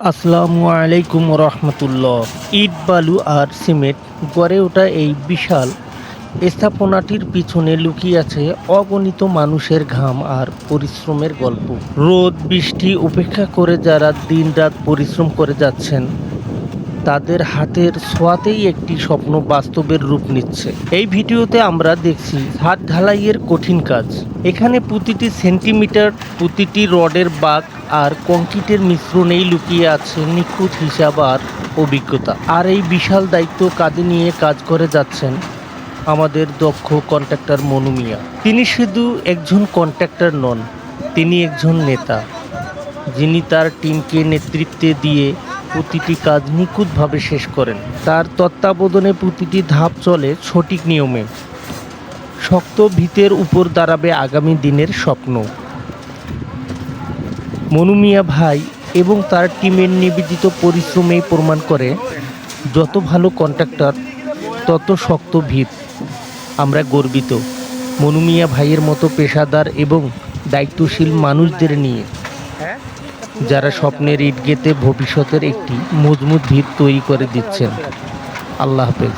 আসসালামু আলাইকুম রহমতুল্লাহ। ইট, বালু আর সিমেন্ট গড়ে ওঠা এই বিশাল স্থাপনাটির পিছনে লুকিয়ে আছে অগণিত মানুষের ঘাম আর পরিশ্রমের গল্প। রোদ, বৃষ্টি উপেক্ষা করে যারা দিন রাত পরিশ্রম করে যাচ্ছেন তাদের হাতের ছোঁয়াতেই একটি স্বপ্ন বাস্তবের রূপ নিচ্ছে। এই ভিডিওতে আমরা দেখছি হাত ঢালাইয়ের কঠিন কাজ। এখানে প্রতিটি সেন্টিমিটার, প্রতিটি রডের বাক আর কংক্রিটের মিশ্রণেই লুকিয়ে আছে নিখুঁত হিসাব আর অভিজ্ঞতা। আর এই বিশাল দায়িত্ব কাঁধে নিয়ে কাজ করে যাচ্ছেন আমাদের দক্ষ কন্ট্রাক্টর মনু মিয়া। তিনি শুধু একজন কন্ট্রাক্টর নন, তিনি একজন নেতা, যিনি তার টিমকে নেতৃত্বে দিয়ে প্রতিটি কাজ নিখুঁতভাবে শেষ করেন। তার তত্ত্বাবধানে প্রতিটি ধাপ চলে সঠিক নিয়মে। শক্ত ভিতের উপর দাঁড়াবে আগামী দিনের স্বপ্ন। মনুমিয়া ভাই এবং তার টিমের নিবেদিত পরিশ্রমেই প্রমাণ করে, যত ভালো কন্ট্রাক্টর তত শক্ত ভিত। আমরা গর্বিত। মনুমিয়া ভাইয়ের মতো পেশাদার এবং দায়িত্বশীল মানুষদের নিয়ে। যারা স্বপ্নের ইট গেতে ভবিষ্যতের একটি মজবুত ভিত তৈরি করে দিচ্ছেন। আল্লাহ হাফেজ।